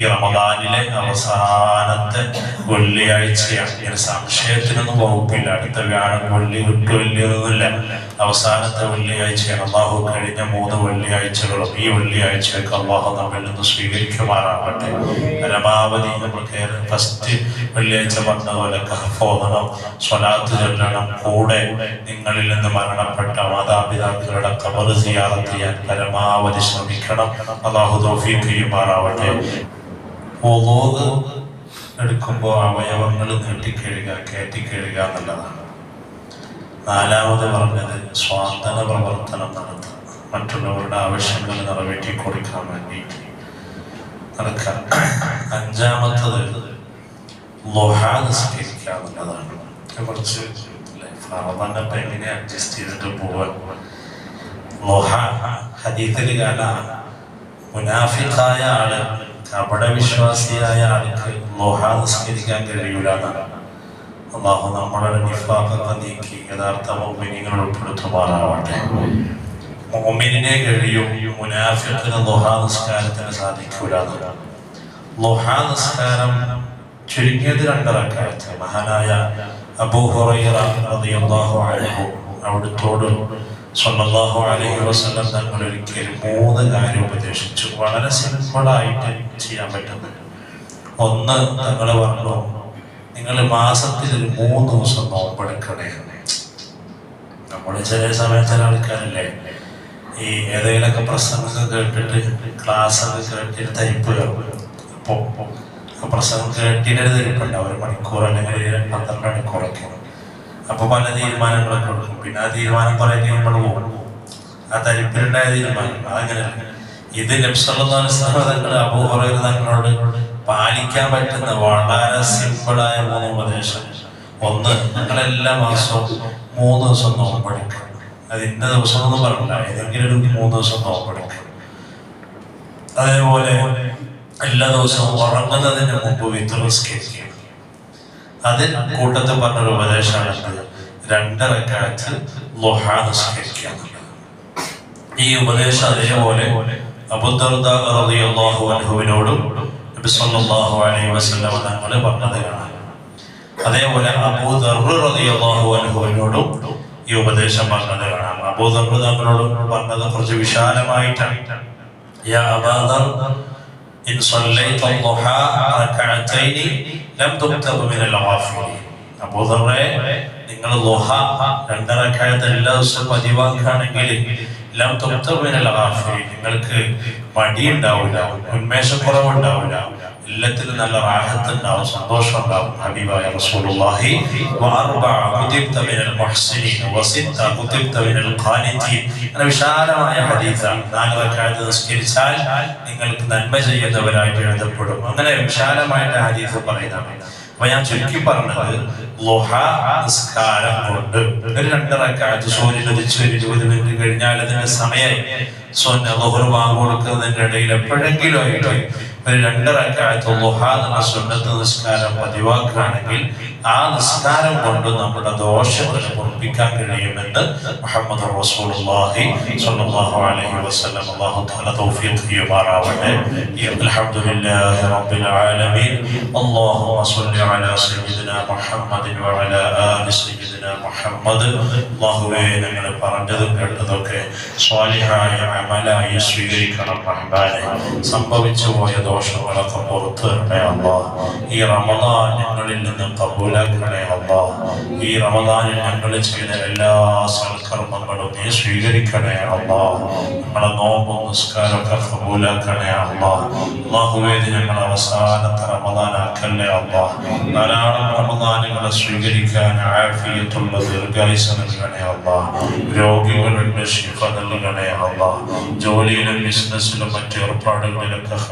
ഈ റമദാനിലെ അവസാനത്തെ വെള്ളിയാഴ്ചയാണ്. ഇങ്ങനെ സംശയത്തിനൊന്നും വകുപ്പില്ല. അടുത്ത വ്യാഴം വെള്ളി വിട്ടു വലിയൊന്നുമില്ല അവസാനത്തെ വെള്ളിയാഴ്ചയാണ്. അള്ളാഹു കഴിഞ്ഞ മൂന്ന് വെള്ളിയാഴ്ചകളും ഈ വെള്ളിയാഴ്ചയൊക്കെ അള്ളാഹു നമ്മിൽ നിന്ന് സ്വീകരിക്കുമാറാകട്ടെ. പരമാവധി നമ്മൾ കയറി ഫസ്റ്റ് വെള്ളിയാഴ്ച വന്നതുപോലെ കഹഫോദനം സ്വലാത്ത് ചൊല്ലണം. കൂടെ നിങ്ങളിൽ നിന്ന് മരണപ്പെട്ട മാതാപിതാക്കളുടെ കബർ സിയാറത്ത് ചെയ്യാൻ പരമാവധി ശ്രമിക്കണം. അള്ളാഹു തോഫീക്ക് ചെയ്യുമാറാവട്ടെ. ഒലോത് എടുക്കുമ്പോൾ അവയവങ്ങൾ കെട്ടിക്കഴുക കയറ്റിക്കഴുക എന്നുള്ളതാണ്. നാലാമത് പറഞ്ഞത് സ്വാന്തന പ്രവർത്തനം നടത്തുക. മറ്റുള്ളവരുടെ ആവശ്യങ്ങൾ നിറവേറ്റി കൊടുക്കാൻ വേണ്ടിയിട്ട് നടക്കുക. അഞ്ചാമത്തത് ലൊഹ നിസ്കരിക്കുക എന്നുള്ളതാണ്. കുറച്ച് ഫറദന്നപ്പം എങ്ങനെ അഡ്ജസ്റ്റ് ചെയ്തിട്ട് പോവാൻ ലൊഹ ഹദീത്തിൽ കാല മുനാഫിക്കായ ആൾ കപട വിശ്വാസിയായ ആൾക്ക് ലോഹ നിസ്കരിക്കാൻ കഴിയൂല അള്ളാഹു നമ്മളുടെ നിഫാഖൊക്കെ നീക്കി യഥാർത്ഥ മോമിനികൾ ഉൾപ്പെടുത്തുമാറാവട്ടെ. മോമിനെ കഴിയും മുനാഫിഖിന് ലോഹ നിസ്കാരത്തിന് സാധിക്കൂല ലോഹ ചുരുങ്ങിയത് രണ്ടറക്കാലത്ത്. മഹാനായ അബൂ ഹുറൈറ റളിയല്ലാഹു അൻഹു അവിടുത്തോട് സ്വല്ലല്ലാഹു അലൈഹി വസ്ലം തങ്ങൾ ഒരിക്കൽ മൂന്ന് കാര്യം ഉപദേശിച്ചു. വളരെ സിമ്പിളായിട്ട് ചെയ്യാൻ പറ്റുന്നത് ഒന്ന് തങ്ങൾ പറഞ്ഞു നിങ്ങൾ മാസത്തിൽ ഒരു മൂന്ന് ദിവസം നോമ്പെടുക്കണേ. നമ്മൾ ചില സമയത്ത് ചില ആൾക്കാരല്ലേ. ഈ ഏതെങ്കിലുമൊക്കെ പ്രസംഗമൊക്കെ കേട്ടിട്ട് ക്ലാസ് ഒക്കെ കേട്ടിട്ട് തരിപ്പ് അപ്പോൾ പ്രസംഗം കേട്ടിട്ട് തരിപ്പുണ്ടാവും ഒരു മണിക്കൂർ അല്ലെങ്കിൽ പന്ത്രണ്ട് മണിക്കൂറൊക്കെ. അപ്പൊ പല തീരുമാനങ്ങളൊക്കെ എടുക്കും. പിന്നെ ആ തീരുമാനം കുറെ കഴിയുമ്പോൾ പോകും. ആ തരിപ്പിലുണ്ടായ തീരുമാനം അതങ്ങനെയല്ല ഇത് നബ്സല്ലാസ്ലങ്ങൾ അബൂഹറ തങ്ങളോട് പാലിക്കാൻ പറ്റുന്ന വളരെ സിമ്പിളായ മൂന്ന് ഉപദേശം. ഒന്ന് നിങ്ങളെല്ലാ മാസവും മൂന്ന് ദിവസം നോമ്പെടുക്കുക അത് ഇന്ന ദിവസം ഒന്നും പറഞ്ഞില്ല. ഏതെങ്കിലും മൂന്ന് ദിവസം നോമ്പെടുക്കുക അതേപോലെ എല്ലാ ദിവസവും ഉറങ്ങുന്നതിന് മുമ്പ് വിത്തുറസ്കരിക്കുക അത് കൂട്ടത്തിൽ പറഞ്ഞൊരു ഉപദേശമാണ് എന്നുള്ളത് ഈ ഉപദേശം അതേപോലെ അലൈഹി അതേപോലെ അബൂദർഹു ഈ ഉപദേശം പറഞ്ഞത് കാണാം. അബൂദർ തങ്ങളോട് പറഞ്ഞത് കുറച്ച് വിശാലമായിട്ടാണ്. إن صليت الضحى ركعتين لم تكتب من الغافلين അബൂ ദർറെ നിങ്ങൾ ളുഹ രണ്ടരക്കാലത്ത് എല്ലാ ദിവസവും പതിവാക്കുകയാണെങ്കിൽ ലം തുക്തബ് മിനൽ ഗാഫിലീൻ നിങ്ങൾക്ക് മടി ഉണ്ടാവില്ല ഉന്മേഷക്കുറവ് ഉണ്ടാവില്ല എല്ലാത്തിലും നല്ല റാഹത്ത് ഉണ്ടാവും സന്തോഷം ഉണ്ടാവും ഹബീബായ റസൂലുള്ളാഹി വഅർബഅ കുതിബ്ത മിനൽ മുഹ്സിനീൻ വസിത്ത കുതിബ്ത മിനൽ ഖാനിതീൻ എന്ന വിശാലമായ ഹദീസാണ്. നാല് റക്അത്ത് നിസ്കരിച്ചാൽ നിങ്ങൾക്ക് നന്മ ചെയ്യുന്നവരായിട്ട് എഴുതപ്പെടും. അങ്ങനെ വിശാലമായ ഹദീസ് പറയുന്നത് അപ്പൊ ഞാൻ ചുരുക്കി പറഞ്ഞത് ലുഹ നിസ്കാരം കൊണ്ട് ഒരു രണ്ടരക്കാലത്ത് സൂര്യൻ ഉദിച്ച് ഒരു ഇരുപത് മിനിറ്റ് കഴിഞ്ഞാൽ അതിന്റെ സമയം സോന ലുഹർ വാങ്ങ് ഇടയിൽ എപ്പോഴെങ്കിലും ആയിട്ട് ഒരു രണ്ടരക്കാലത്ത് ലുഹ എന്ന സുന്നത്ത് നിസ്കാരം പതിവാക്കുകയാണെങ്കിൽ ആ നിസ്കാരം കൊണ്ട് നമ്മുടെ ദോഷങ്ങൾ പൊറപ്പിക്കാൻ കഴിയുമെന്ന് മുഹമ്മദ് റസൂലുള്ളാഹി സ്വല്ലല്ലാഹു അലൈഹി വസല്ലം അല്ലാഹു തആല തൗഫീഖ് ചെയ്യുമാറാവട്ടെ അൽഹംദുലില്ലാഹി റബ്ബിൽ ആലമീൻ. അല്ലാഹുമ്മ സ്വല്ലി അലാ സയ്യിദിനാ മുഹമ്മദിൻ വഅലാ ആലി സയ്യിദിനാ മുഹമ്മദ്. അല്ലാഹുവേ ഞങ്ങൾ പറഞ്ഞതും കേട്ടതൊക്കെ സ്വാലിഹായ അമലായി സ്വീകരിക്കണം റഹ്മാനെ. സംഭവിച്ചു പോയ ദോഷങ്ങളൊക്കെ പുറത്തു തരണേ അല്ലാഹ്. ഈ റമദാൻ ഞങ്ങളിൽ നിന്ന് കബൂൽ കബൂലാക്കണേ അല്ലാ ഈ റമദാനിൽ ഞങ്ങൾ ചെയ്ത എല്ലാ സൽക്കർമ്മങ്ങളും നീ സ്വീകരിക്കണേ അല്ലാ ഞങ്ങളെ നോമ്പും നിസ്കാരമൊക്കെ കബൂലാക്കണേ അല്ലാ അള്ളാഹുവേദി ഞങ്ങൾ അവസാനത്തെ റമദാനാക്കല്ലേ അല്ലാ. ധാരാളം റമദാനുകളെ സ്വീകരിക്കാൻ ആഫിയത്തുള്ള ദീർഘായുസ് നൽകണേ അല്ലാ. രോഗികളുടെ ശിഫ നൽകണേ അല്ലാ. ജോലിയിലും ബിസിനസ്സിലും മറ്റു ഏർപ്പാടുകളിലൊക്കെ